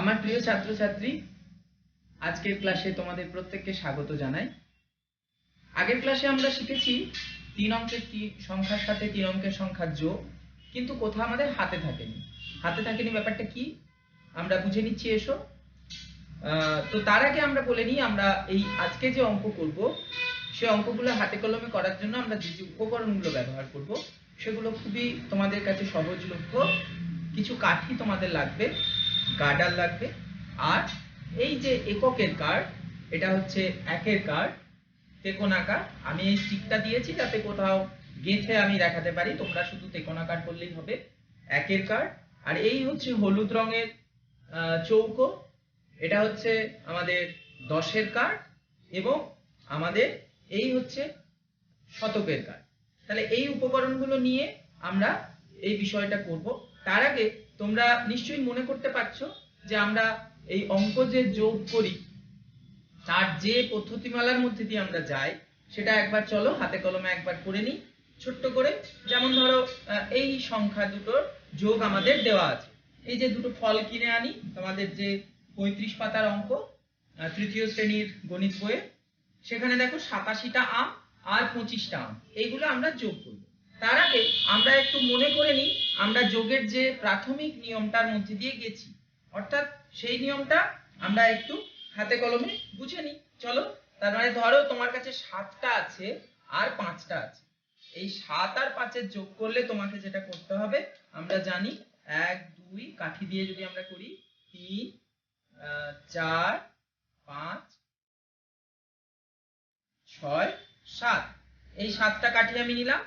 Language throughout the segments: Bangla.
আমার প্রিয় ছাত্রছাত্রী, আজকের ক্লাসে তোমাদের প্রত্যেককে স্বাগত জানাই। আগের ক্লাসে আমরা শিখেছি তিন অঙ্কের সংখ্যার সাথে তিন অঙ্কের সংখ্যার যোগ, কিন্তু কোথাও আমাদের হাতে থাকেনি। হাতে থাকেনি ব্যাপারটা কি? আমরা বুঝে নিচ্ছি, এসো। তো তার আগে আমরা বলে নিই, আমরা এই আজকে যে অঙ্ক করব, সে অঙ্কগুলো হাতে কলমে করার জন্য আমরা যে যে উপকরণগুলো ব্যবহার করব, সেগুলো খুবই তোমাদের কাছে সহজলভ্য, কিছু কাঠি তোমাদের লাগবে। গার্ডার লাগবে। আর এই যে এককের কার্ড এটা হচ্ছে একের কার্ড তেকোনাকার আমি এই স্টিকটা দিয়েছি যাতে কোথাও গেঁথে আমি দেখাতে পারি। তোমরা শুধু তেকোনাকার করলেই হবে। একের কার্ড আর এই হচ্ছে হলুদ রঙের চৌকো। এটা হচ্ছে আমাদের দশের কার্ড এবং আমাদের এই হচ্ছে শতকের কার্ড তাহলে এই উপকরণগুলো নিয়ে আমরা এই বিষয়টা করব। তার আগে তোমরা নিশ্চয়ই মনে করতে পারছ যে আমরা এই অঙ্ক যে যোগ করি। তার যে পদ্ধতিমালার মধ্যে দিয়ে আমরা যাই, সেটা একবার চলো, হাতে কলমে একবার করে নিই, ছোট্ট করে। যেমন ধরো এই সংখ্যা দুটোর যোগ আমাদের দেওয়া আছে। এই যে দুটো ফল কিনে আনি, তোমাদের যে পঁয়ত্রিশ পাতার অঙ্ক তৃতীয় শ্রেণির গণিত বইয়ে সেখানে দেখো সাতাশিটা আম আর পঁচিশটা আম। এইগুলো আমরা যোগ করব তার আগে আমরা একটু মনে করে নিই, আমরা যোগের যে প্রাথমিক নিয়মটার মধ্যে দিয়ে গেছি। অর্থাৎ সেই নিয়মটা আমরা একটু হাতে কলমে বুঝে নিই। চলো, তার মানে ধরো তোমার কাছে সাতটা আছে আর পাঁচটা আছে। এই সাত আর পাঁচের যোগ করলে তোমাকে যেটা করতে হবে, আমরা জানি এক, দুই, কাঠি দিয়ে যদি আমরা করি, তিন চার, পাঁচ, ছয়, সাত। এই সাতটা কাঠি আমি নিলাম।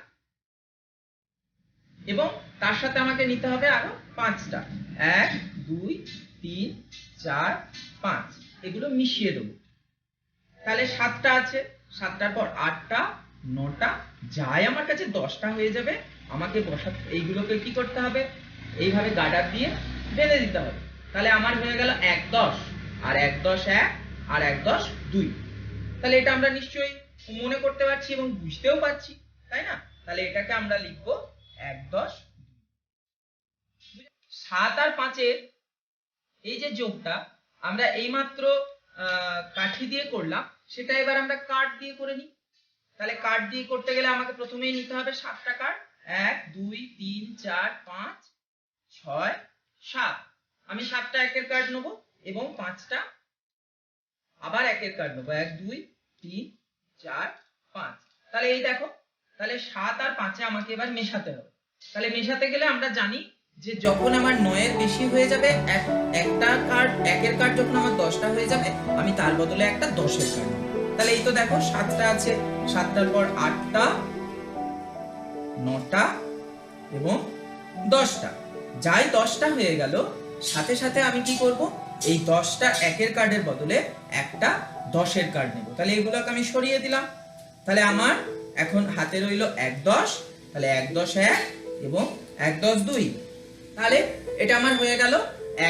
এবং তার সাথে আমাকে নিতে হবে আরও পাঁচটা। এক, দুই, তিন, চার, পাঁচ। এগুলো মিশিয়ে দেবো। তাহলে সাতটা আছে। সাতটার পর আটটা, নটা, যাই আমার কাছে দশটা হয়ে যাবে, আমাকে বসা, এইগুলোকে কি করতে হবে? এইভাবে গাডার দিয়ে বেঁধে দিতে হবে। তাহলে আমার হয়ে গেল এক দশ। আর এক দশ এক, আর এক দশ দুই। তাহলে এটা আমরা নিশ্চয়ই মনে করতে পারছি এবং বুঝতেও পারছি, তাই না? তাহলে এটাকে আমরা লিখব এক, দশ। সাত আর পাঁচের এই যে যোগটা আমরা এইমাত্র কাঠি দিয়ে করলাম, সেটা এবার আমরা কাঠ দিয়ে করে নিই। তাহলে কাঠ দিয়ে করতে গেলে আমাকে প্রথমেই নিতে হবে সাতটা কাঠ। এক, দুই, তিন, চার, পাঁচ, ছয়, সাত। আমি সাতটা একের কার্ড নেব এবং পাঁচটা আবার একের কার্ড নেব। এক, দুই, তিন, চার, পাঁচ। তাহলে এই দেখো তাহলে সাত আর পাঁচে আমাকে এবার মেশাতে হবে। তাহলে মেশাতে গেলে আমরা জানি যে যখন আমার নয়ের বেশি হয়ে যাবে, এক- একটা কার্ড, একের কার্ড যখন আমার দশটা হয়ে যাবে, আমি তার বদলে একটা দশের কার্ড তাহলে এই তো দেখো, সাতটা আছে। সাতটার পর আটটা, নটা এবং দশটা। যাই দশটা হয়ে গেল, সাথে সাথে আমি কি করব? এই দশটা একের কার্ডের বদলে একটা দশের কার্ড নেব। তাহলে এগুলোকে আমি সরিয়ে দিলাম। তাহলে আমার এখন হাতে রইল এক দশ, তাহলে এক দশ এক এবং এক দশ দুই। তাহলে এটা আমার হয়ে গেল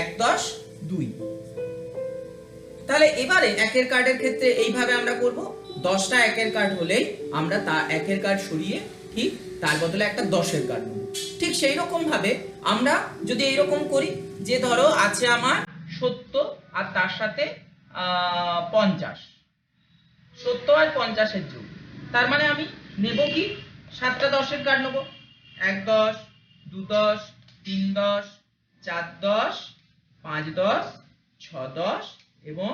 এক দশ দুই। তাহলে এবারে একের কার্ডের ক্ষেত্রে এইভাবে আমরা করব। দশটা একের কার্ড হলেই আমরা তা একের কার্ড সরিয়ে ঠিক তার বদলে একটা দশের কার্ড নেব। ঠিক সেই রকম ভাবে আমরা যদি এইরকম করি যে ধরো আছে আমার সত্তর আর তার সাথে পঞ্চাশ। সত্তর আর পঞ্চাশের যোগ। তার মানে আমি নেব কি? সাতটা দশের কার্ড নেব। এক দশ, দু দশ, তিন দশ, চার দশ, পাঁচ দশ, ছ দশ এবং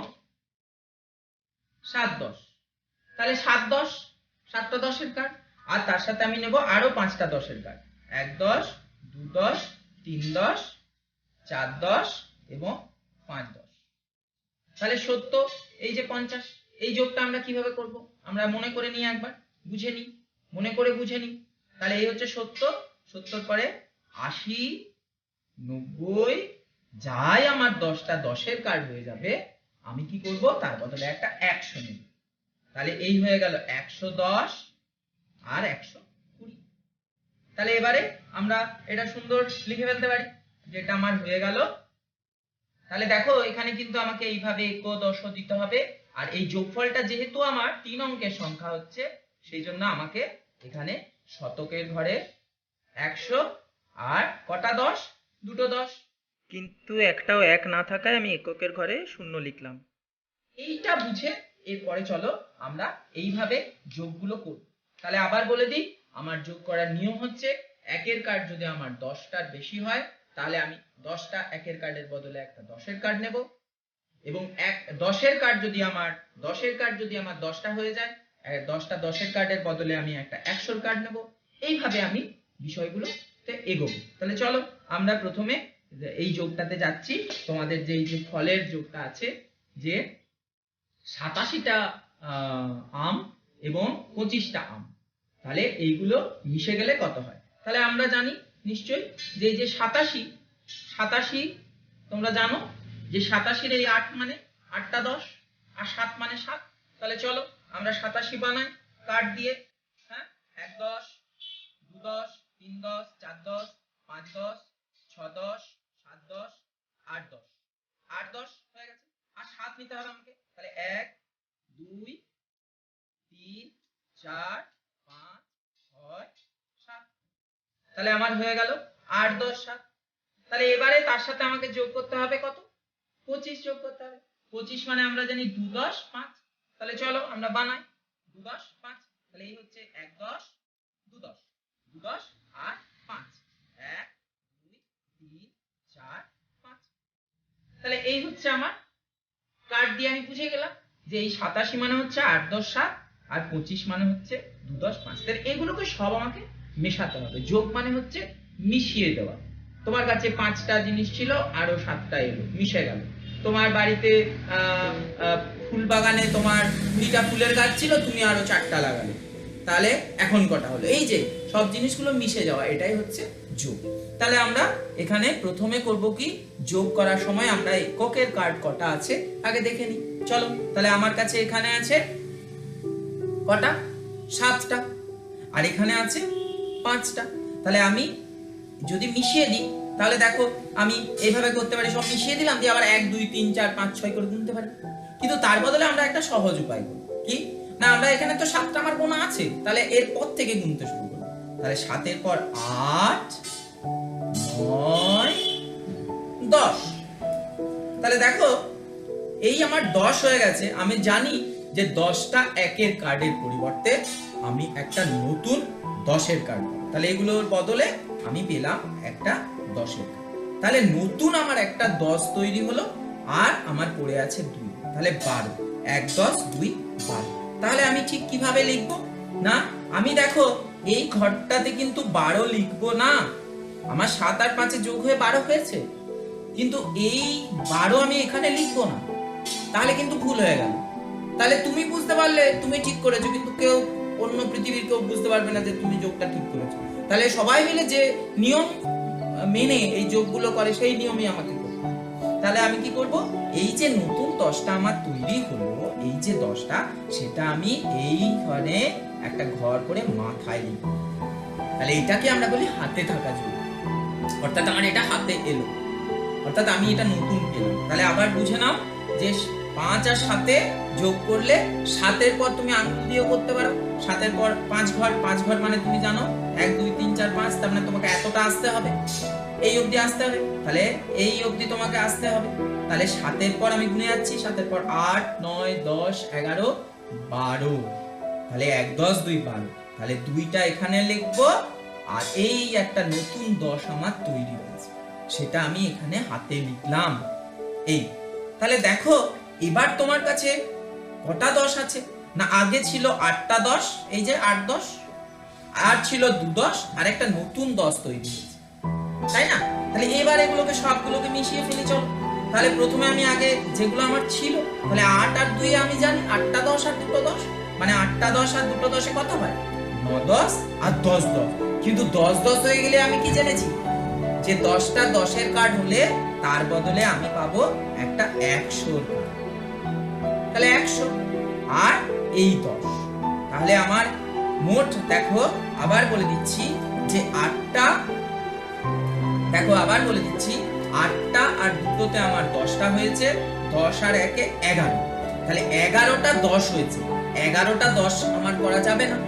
সাত দশ। তাহলে সাত দশ, সাতটা দশের কার্ড আর তার সাথে আমি নেব আরও পাঁচটা দশের কার্ড এক দশ, দু দশ, তিন দশ, চার দশ এবং পাঁচ দশ। তাহলে সত্য এই যে পঞ্চাশ। এই যোগটা আমরা কীভাবে করব? আমরা মনে করে নিই একবার, বুঝে নিই। মনে করে বুঝে নিই। তাহলে এই হচ্ছে সত্তর সত্তর পরে আশি, নব্বই, যাই আমার দশটা, দশের কার্ড হয়ে যাবে, আমি কি করব? তার বদলে একটা একশো নেব। তাহলে এই হয়ে গেল একশো দশ আর একশো কুড়ি। তাহলে এবারে আমরা এটা সুন্দর লিখে ফেলতে পারি, যেটা আমার হয়ে গেল। তাহলে দেখো, এখানে কিন্তু আমাকে এইভাবে এক দশ দিতে হবে। আর এই যোগফলটা যেহেতু আমার তিন অঙ্কের সংখ্যা হচ্ছে সেই জন্য আমাকে এখানে শতকের ঘরে একশো আর কটা দশ? দুটো দশ। কিন্তু একটাও এক না থাকায় আমি এককের ঘরে শূন্য লিখলাম। এইটা বুঝে এরপরে চলো আমরা এইভাবে যোগগুলো করব তাহলে আবার বলে দিই আমার যোগ করার নিয়ম হচ্ছে একের কার্ড যদি আমার দশটার বেশি হয় তাহলে আমি দশটা একের কার্ডের বদলে একটা দশের কার্ড নেব। এবং এক, দশের কার্ড যদি আমার, দশের কার্ড যদি আমার দশটা হয়ে যায় দশটা দশের কার্ডের বদলে আমি একটা একশোর কার্ড নেব। এইভাবে আমি বিষয়গুলোতে এগোবো। তাহলে চলো, আমরা প্রথমে এই যোগটাতে যাচ্ছি। তোমাদের যে এই যে ফলের যোগটা আছে, যে সাতাশিটা আম এবং পঁচিশটা আম, তাহলে এইগুলো মিশে গেলে কত হয়? তাহলে আমরা জানি নিশ্চয়ই যে এই যে সাতাশি সাতাশি তোমরা জানো যে সাতাশির এই আট মানে আটটা দশ, আর সাত মানে সাত। তাহলে চলো, আমরা সাতাশি বানাই কাঠ দিয়ে হ্যাঁ? এক দশ, দু দশ, তিন দশ, চার দশ, পাঁচ দশ, ছ দশ, সাত দশ, আট দশ। আট দশ হয়ে গেছে। আর সাত নিতে হবে আমাকে। তাহলে এক, দুই, তিন, চার, পাঁচ, ছয়, সাত। তাহলে আমার হয়ে গেল আট দশ সাত। তাহলে এবারে তার সাথে আমাকে যোগ করতে হবে কত? পঁচিশ যোগ করতে হবে। পঁচিশ মানে আমরা জানি দু দশ পাঁচ। তাহলে চলো আমরা বানাই। দু দশ পাঁচ। তাহলে এই হচ্ছে এক দশ, দু দশ। দু দশ আর পাঁচ। এক, দুই, তিন, চার, পাঁচ। তাহলে এই হচ্ছে আমার কার্ড দিয়ে আমি বুঝে গেলাম যে এই সাতাশি মানে হচ্ছে আট দশ সাত আর পঁচিশ মানে হচ্ছে দু দশ পাঁচ। তাহলে এগুলোকে সব আমাকে মেশাতে হবে। যোগ মানে হচ্ছে মিশিয়ে দেওয়া। তোমার কাছে পাঁচটা জিনিস ছিল, আরও সাতটা এলো, মিশে গেল। তোমার বাড়িতে ফুল বাগানে তোমার কুড়িটা ফুলের গাছ ছিল, তুমি আরও চারটা লাগালে। তাহলে এখন কটা হলো? এই যে, সব জিনিসগুলো মিশে যাওয়া, এটাই হচ্ছে যোগ। তাহলে আমরা এখানে প্রথমে করব কি? যোগ করার সময় আমরা এককের কার্ড কটা আছে, আগে দেখে নিই। চলো, তাহলে আমার কাছে এখানে আছে কটা? সাতটা। আর এখানে আছে পাঁচটা। তাহলে আমি যদি মিশিয়ে দিই, তাহলে দেখো আমি এইভাবে করতে পারি। সব মিশিয়ে দিলাম, দিয়ে আবার এক, দুই, তিন, চার, পাঁচ, ছয় করে গুনতে পারি। কিন্তু তার বদলে আমরা একটা সহজ উপায় করি কি? না, আমরা এখানে তো সাতটা আমার গোনা আছে, তাহলে এর পর থেকে গুনতে শুরু করি তাহলে সাতের পর আট, নয়, দশ। তাহলে দেখো, এই আমার দশ হয়ে গেছে। আমি জানি যে দশটা একের কার্ডের পরিবর্তে আমি একটা নতুন দশের কার্ড তাহলে এগুলোর বদলে আমি পেলাম একটা দশের। তাহলে নতুন আমার একটা দশ তৈরি হলো, আর আমার পড়ে আছে দুই। তাহলে বারো। এক দশ, দুই, বারো। তাহলে আমি ঠিক কীভাবে লিখব? না, আমি দেখো, এই ঘরটাতে কিন্তু বারো লিখব না। আমার সাত আর পাঁচে যোগ হয়ে বারো হয়েছে। কিন্তু এই বারো আমি এখানে লিখব না। তাহলে কিন্তু ভুল হয়ে গেল। তাহলে তুমি বুঝতে পারলে, তুমি ঠিক করেছ, কিন্তু কেউ অন্য পৃথিবীর কেউ বুঝতে পারবে না যে তুমি যোগটা ঠিক করেছ। তাহলে সবাই মিলে যে নিয়ম মেনে এই যোগগুলো করে, সেই নিয়মই আমাকে করতে তাহলে আমি কি করব? এই যে নতুন দশটা আমার তৈরি হলো, এই যে দশটা, সেটা আমি এইখানে একটা ঘর করে মাথায় লিখব তাহলে এটাকে আমরা বলি হাতে থাকা যোগ। অর্থাৎ আমার এটা হাতে এলো। অর্থাৎ আমি এটা নতুন পেলাম। তাহলে আবার বুঝে নাও যে পাঁচ আর সাতে যোগ করলে সাতের পর তুমি আঙুল দিয়েও করতে পারো। সাতের পর পাঁচ ঘর পাঁচ ঘর মানে তুমি জানো এক, দুই, তিন, চার, পাঁচ, তার মানে তোমাকে এতটা আসতে হবে। এই অবধি আসতে হবে। তাহলে এই অবধি তোমাকে আসতে হবে। তাহলে সাতের পর আমি গুনে যাচ্ছি। সাতের পর আট, নয়, দশ, এগারো, বারো। তাহলে এক, দশ, দুই, বারো। তাহলে দুইটা এখানে লিখব। আর এই একটা নতুন দশ আমার তৈরি হয়েছে। সেটা আমি এখানে হাতে লিখলাম। এই, তাহলে দেখো, এবার তোমার কাছে কটা দশ আছে? না, আগে ছিল আটটা দশ। এই যে আট দশ। আর ছিল দু দশ, আর একটা নতুন দশ তৈরি হয়েছে। তাই না? তাহলে এবার এগুলোকে সবগুলোকে মিশিয়ে ফেলি, চলো। তাহলে প্রথমে আমি আগে যেগুলো আমার ছিল, তাহলে আট আর দুই আমি জানি, আটটা দশ আর দুটো দশ? মানে আটটা দশ আর দুটো দশে কত হয়? দশ আর দশ দশ। কিন্তু দশ দশ হয়ে গেলে আমি কি জেনেছি? যে দশটা দশের কার্ড হলে তার বদলে আমি পাবো একটা কার্ড তাহলে একশো। আর এই দশ। তাহলে আমার মোট দেখো, আবার বলে দিচ্ছি যে আটটা, দেখো আবার বলে দিচ্ছি, আটটা আর দুটোতে আমার দশটা হয়েছে, দশ আর একে এগারো। তাহলে এগারোটা দশ হয়েছে। এগারোটা দশ আমার করা যাবে না।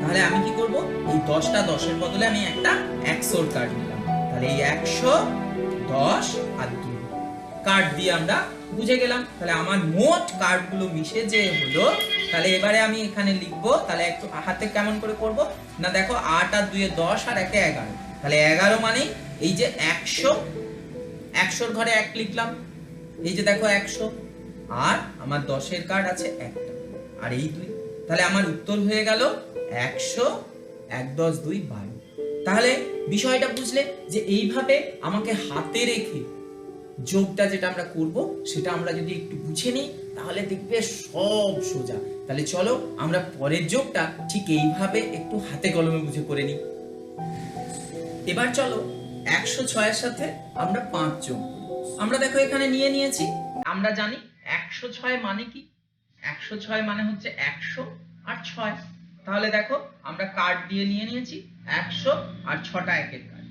তাহলে আমি কি করব? এই দশটা দশের বদলে আমি একটা একশোর কার্ড নিলাম। তাহলে এই একশো, দশ আর দুই কার্ড দিয়ে আমরা বুঝে গেলাম। তাহলে আমার মোট কার্ডগুলো মিশে যে হলো তাহলে এবারে আমি এখানে লিখব, তাহলে একটু হাতে কেমন করে করব? না দেখো, আট আর দুয়ে দশ আর একে এগারো। তাহলে এগারো মানে এই যে একশো, একশোর ঘরে এক লিখলাম। এই যে দেখো একশো, আর আমার দশের কার্ড আছে একটা, আর এই দুই। তাহলে আমার উত্তর হয়ে গেল একশো, এক দশ দুই বারো। তাহলে বিষয়টা বুঝলে যে এইভাবে আমাকে হাতে রেখে যোগটা যেটা আমরা করব, সেটা আমরা যদি একটু বুঝে নিই, তাহলে দেখবে সব সোজা। তাহলে চলো আমরা পরের যোগটা ঠিক এইভাবে একটু হাতে কলমে বুঝে করে নিই। এবার চলো একশো ছয়ের সাথে আমরা পাঁচ যোগ আমরা দেখো এখানে নিয়ে নিয়েছি। আমরা জানি একশো ছয় মানে কি? একশো ছয় মানে হচ্ছে একশো আর ছয়। তাহলে দেখো আমরা কার্ড দিয়ে নিয়ে নিয়েছি একশো আর ছটা একের কার্ড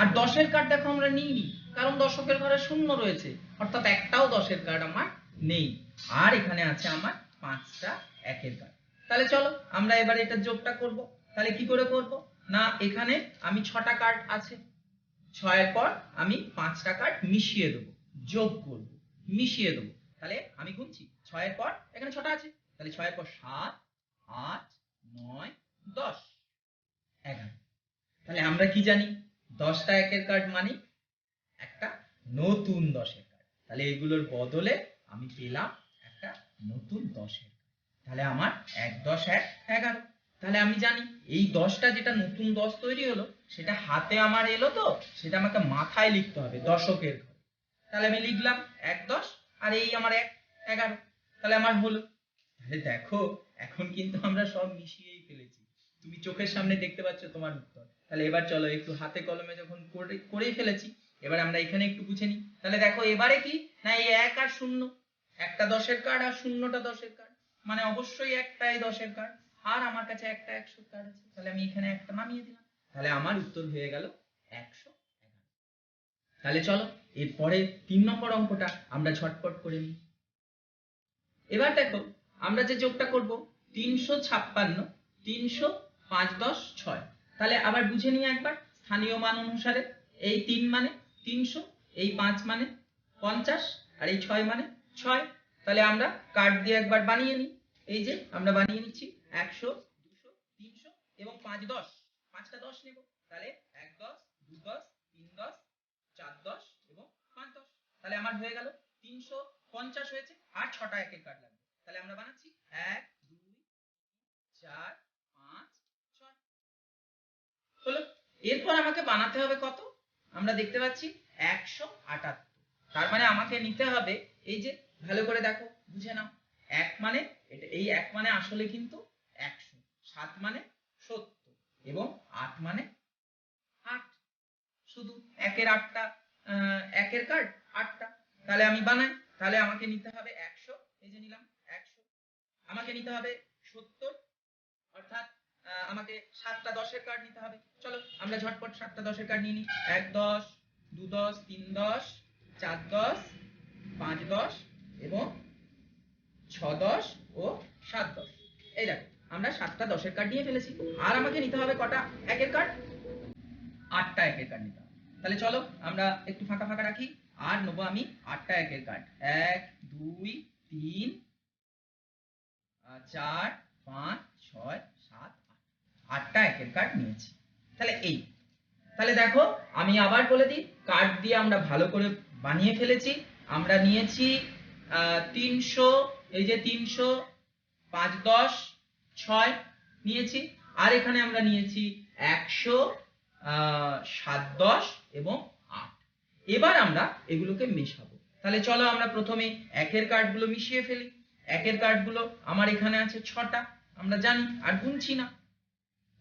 আর দশের কার্ড দেখো আমরা নিইনি, কারণ দশকের ঘরে শূন্য রয়েছে। অর্থাৎ একটাও দশের কার্ড আমার নেই। আর এখানে আছে আমার পাঁচটা একের কার্ড তাহলে চলো, আমরা এবার এটা যোগটা করব। তাহলে কি করে করব? না, এখানে আমি ছটা কার্ড আছে। ছয়ের পর আমি পাঁচটা কার্ড মিশিয়ে দেবো। যোগ করব। মিশিয়ে দেবো। তাহলে আমি গুনছি। ছয়ের পর এখানে ছটা আছে। তাহলে ছয়ের পর সাত, আট, নয়, দশ। এগারো। তাহলে আমরা কি জানি? দশটা একের কার্ড মানে একটা নতুন দশের কার্ড তাহলে এগুলোর বদলে আমি পেলাম নতুন দশের। card। তাহলে আমার এক দশ এক এগারো। তাহলে আমি জানি, এই দশটা যেটা নতুন দশ তৈরি হলো, সেটা হাতে আমার এলো তো, সেটা আমাকে মাথায় লিখতে হবে, দশকের। ঘরে তাহলে আমি লিখলাম এক দশ, আর এই আমার এক এগারো। তাহলে আমার হলো। তাহলে দেখো, এখন কিন্তু আমরা সব মিশিয়েই ফেলেছি। তুমি চোখের সামনে দেখতে পাচ্ছ তোমার উত্তর। তাহলে এবার চলো, একটু হাতে কলমে যখন করে, করেই ফেলেছি, এবার আমরা এখানে একটু বুঝে নিই। তাহলে দেখো, এবারে কি? না, এই এক আর শূন্য। একটা দশের কার্ড আর শূন্যটা দশের কার্ড মানে অবশ্যই একটাই দশের কার্ড আর আমার কাছে একটা একশো কার্ড আছে। তাহলে আমি এখানে একটা নামিয়ে দিলাম। তাহলে আমার উত্তর হয়ে গেল একশো এগারো। তাহলে চলো এরপরে তিন নম্বর অঙ্কটা আমরা ঝটপট করে নিই। এবার দেখো, আমরা যে যোগটা করব, তিনশো ছাপ্পান্ন, তিনশো পাঁচ দশ ছয়। তাহলে আবার বুঝে নিই একবার, স্থানীয় মান অনুসারে। এই তিন মানে তিনশো, এই পাঁচ মানে পঞ্চাশ, আর এই ছয় মানে ছয়। তাহলে আমরা কার্ড দিয়ে একবার বানিয়ে নিই। এই যে, আমরা বানিয়ে নিচ্ছি একশো, দুশো, তিনশো এবং পাঁচ দশ। পাঁচটা দশ নেব। তাহলে এক দশ, দু দশ, তিন দশ, চার দশ এবং পাঁচ দশ। তাহলে আমার হয়ে গেল তিনশো পঞ্চাশ হয়েছে আর ছটা একের কার্ড লাগবে। তাহলে আমরা বানাচ্ছি এক, দুই, চার, পাঁচ, ছয়। হলো, এরপর আমাকে বানাতে হবে কত? আমরা দেখতে পাচ্ছি একশো আটাত্তর। তার মানে আমাকে নিতে হবে এই যে ভালো করে দেখো, বুঝে নাও। এক মানে এটা এই এক মানে আসলে কিন্তু একশো। সাত মানে সত্তর এবং আট মানে আট। শুধু একের আটটা একের কার্ড, আটটা। তাহলে আমি বানাই, তাহলে আমাকে নিতে হবে একশো। এই যে নিলাম, একশো। আমাকে নিতে হবে সত্তর। অর্থাৎ আমাকে সাতটা দশের কার্ড নিতে হবে। চলো, আমরা ঝটপট সাতটা দশের কার্ড নিয়ে নিই। এক দশ, দু দশ, তিন দশ, চার দশ, পাঁচ দশ এবং ছ দশ ও সাত দশ এই দেখো, আমরা সাতটা দশের কার্ড নিয়ে ফেলেছি। আর আমাকে নিতে হবে কটা? একের কার্ড আটটা একের কার্ড নিতে তাহলে চলো, আমরা একটু ফাঁকা ফাঁকা রাখি। আর নেব আমি আটটা একের কার্ড এক, দুই, তিন চার, পাঁচ, ছয়, সাত, আট। আটটা একের কার্ড নিয়েছি। তাহলে এই। তাহলে দেখো, আমি আবার বলে দিই কার্ড দিয়ে আমরা ভালো করে বানিয়ে ফেলেছি। আমরা নিয়েছি তিনশো, এই যে তিনশো, পাঁচ দশ, ছয় নিয়েছি। আর এখানে আমরা নিয়েছি একশো সাত দশ এবং আট। এবার আমরা এগুলোকে মেশাবো। তাহলে চলো আমরা প্রথমে একের কার্ডগুলো মিশিয়ে ফেলি। একের কার্ডগুলো আমার এখানে আছে ছটা, আমরা জানি, আর গুনছি না।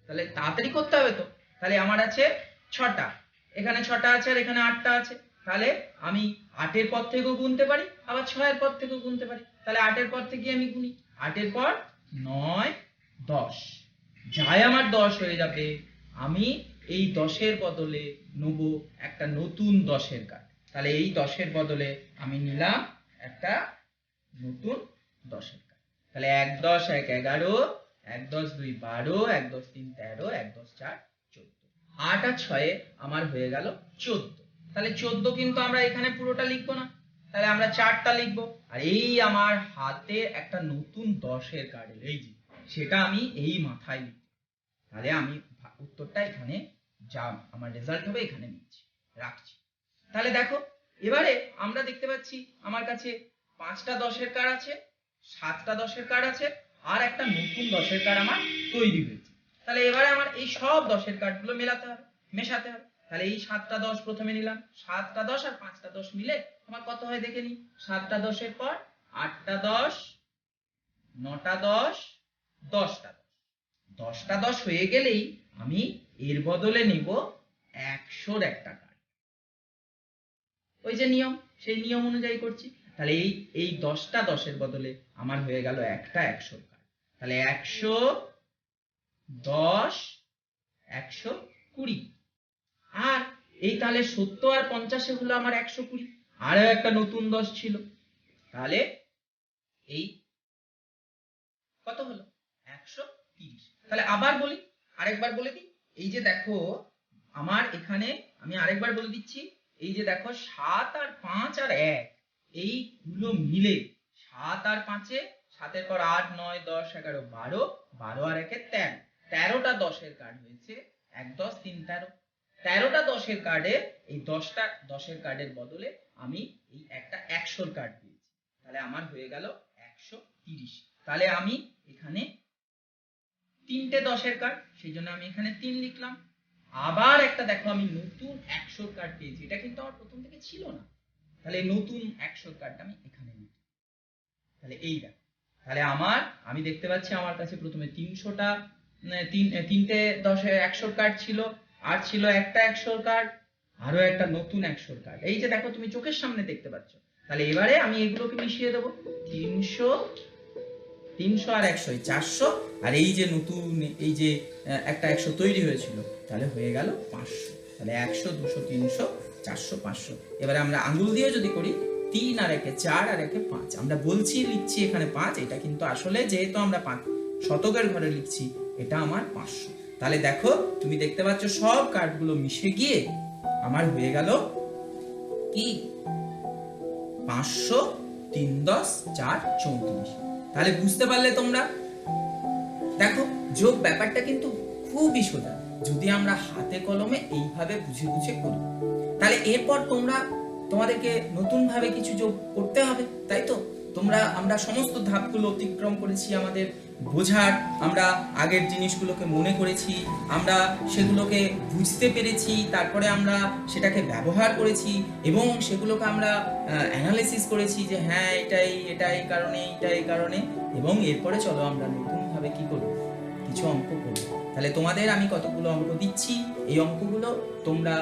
তাহলে তাড়াতাড়ি করতে হবে তো। তাহলে আমার আছে ছটা। এখানে ছটা আছে আর এখানে আটটা আছে। তাহলে আমি আটের পর থেকেও গুনতে পারি। আবার ছয়ের পর থেকেও গুনতে পারি। তাহলে আটের পর থেকে আমি গুনি। আটের পর নয়, দশ। যাই আমার দশ হয়ে যাবে, আমি এই দশের বদলে নেব একটা নতুন দশের কার্ড। তাহলে এই দশের বদলে আমি নিলাম একটা নতুন দশের কার্ড। তাহলে এক দশ, এক এগারো, এক দশ দুই বারো, এক দশ তিন তেরো, এক দশ চার চোদ্দ। আট আর ছয়ে আমার হয়ে গেল চোদ্দ। তাহলে চোদ্দ কিন্তু আমরা এখানে পুরোটা লিখব না। তাহলে আমরা চারটা লিখব। আর এই আমার হাতে একটা নতুন দশের কার্ড এই যে, সেটা আমি এই মাথায় লিখব। তাহলে আমি উত্তরটা এখানে যা, আমার রেজাল্ট হবে এখানে নিচ্ছি। রাখছি। তাহলে দেখো, এবারে আমরা দেখতে পাচ্ছি আমার কাছে পাঁচটা দশের কার্ড আছে, সাতটা দশের কার্ড আছে, আর একটা নতুন দশের কার্ড আমার তৈরি হয়েছে। তাহলে এবারে আমার এই সব দশের কার্ডগুলো মেলাতে হবে, মেশাতে হবে। তাহলে এই সাতটা দশ প্রথমে নিলাম। সাতটা দশ আর পাঁচটা দশ মিলে আমার কত হয় দেখে নি? সাতটা দশের পর আটটা দশ, নটা দশ, দশটা দশ। দশটা দশ হয়ে গেলেই আমি এর বদলে নিব একশোর একটা কার্ড ওই যে নিয়ম, সেই নিয়ম অনুযায়ী করছি। তাহলে এই এই দশটা দশের বদলে আমার হয়ে গেল একটা একশোর কার্ড তাহলে একশো দশ, একশো কুড়ি। আর এই তাহলে সত্তর আর পঞ্চাশে হলো আমার একশো কুড়ি। আরও একটা নতুন দশ ছিল। তাহলে এই কত হলো? একশো তিরিশ। তাহলে আবার বলি, আরেকবার বলে দিই। এই যে দেখো, আমার এখানে আমি আরেকবার বলে দিচ্ছি, এই যে দেখো, সাত আর পাঁচ আর এক এইগুলো মিলে সাত আর পাঁচে, সাতের পর আট, নয়, দশ, এগারো, বারো বারো আর একে তেরো। তেরোটা দশের কার্ড হয়েছে, এক দশ, তিন তেরো। তেরোটা দশের কার্ডে এই দশটা দশের কার্ডের বদলে আমি এই একটা একশোর কার্ড পেয়েছি। তাহলে আমার হয়ে গেল একশো তিরিশ। তাহলে আমি এখানে তিনটে দশের কার্ড সেই জন্য আমি এখানে তিন লিখলাম। আবার একটা দেখো, আমি নতুন একশোর কার্ড পেয়েছি। এটা কিন্তু আমার প্রথম থেকে ছিল না। তাহলে নতুন একশোর কার্ডটা আমি এখানে লিখি তাহলে এই দেখো। তাহলে আমার, আমি দেখতে পাচ্ছি আমার কাছে প্রথমে তিনশোটা তিন, তিনটে দশে একশোর কার্ড ছিল। আর ছিল একটা একশোর কার্ড আরও একটা নতুন একশোর কার্ড এই যে দেখো, তুমি চোখের সামনে দেখতে পাচ্ছ। তাহলে এবারে আমি এগুলোকে মিশিয়ে দেবো। তিনশো তিনশো আর একশো চারশো। আর এই যে নতুন, এই যে একটা একশো তৈরি হয়েছিল, তাহলে হয়ে গেল পাঁচশো। তাহলে একশো, দুশো, তিনশো, চারশো, পাঁচশো। এবারে আমরা আঙ্গুল দিয়ে যদি করি, তিন আর একে চার আর একে পাঁচ। আমরা বলছি, লিখছি এখানে পাঁচ, এটা কিন্তু আসলে যেহেতু আমরা পাঁচ শতকের ঘরে লিখছি, এটা আমার পাঁচশো। তাহলে দেখো, তুমি দেখতে পাচ্ছ সব কার্ডগুলো মিশে গিয়ে আমার হয়ে গেল কি? পাঁচশো তিন দশ চার চৌত্রিশ। তাহলে বুঝতে পারলে তোমরা? দেখো, যোগ ব্যাপারটা কিন্তু খুবই সোজা। যদি আমরা হাতে কলমে এইভাবে বুঝে বুঝে করি, তাহলে এরপর তোমরা, তোমাদেরকে নতুন ভাবে কিছু যোগ করতে হবে, তাই তো? তোমরা, আমরা সমস্ত ধাপগুলো অতিক্রম করেছি আমাদের বোঝার আমরা আগের জিনিসগুলোকে মনে করেছি, আমরা সেগুলোকে বুঝতে পেরেছি, তারপরে আমরা সেটাকে ব্যবহার করেছি এবং সেগুলোকে আমরা অ্যানালাইসিস করেছি যে হ্যাঁ এটাই এটা এই কারণে এটা এই কারণে এবং এরপরে চলো আমরা নতুনভাবে কি করব? কিছু অঙ্ক করব। তাহলে তোমাদের আমি কতগুলো অঙ্ক দিচ্ছি? এই অঙ্কগুলো তোমরা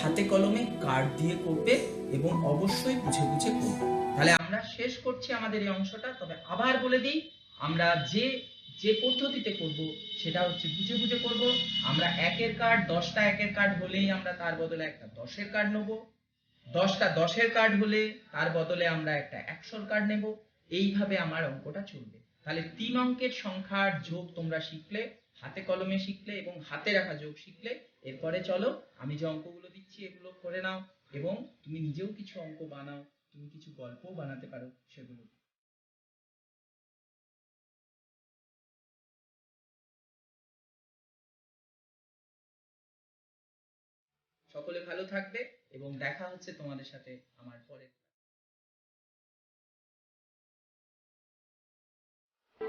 হাতে কলমে কার্ড দিয়ে করবে এবং অবশ্যই বুঝে বুঝে করবে। তাহলে আমরা শেষ করছি আমাদের এই অংশটা, তবে আবার বলে দিই আমরা যে যে পদ্ধতিতে করব, সেটা হচ্ছে বুঝে বুঝে করব। আমরা একের কার্ড দশটা একের কার্ড হলেই আমরা তার বদলে একটা দশের কার্ড নেব। দশটা দশের কার্ড হলে তার বদলে আমরা একটা একশোর কার্ড নেব। এইভাবে আমার অঙ্কটা চলবে। তাহলে তিন অঙ্কের সংখ্যার যোগ তোমরা শিখলে, হাতে কলমে শিখলে এবং হাতে রাখা যোগ শিখলে, এরপরে চলো আমি যে অঙ্কগুলো দিচ্ছি এগুলো করে নাও এবং তুমি নিজেও কিছু অঙ্ক বানাও, তুমি কিছু গল্পও বানাতে পারো সেগুলো। সকলে ভালো থাকবে এবং দেখা হচ্ছে তোমাদের সাথে আমার পরে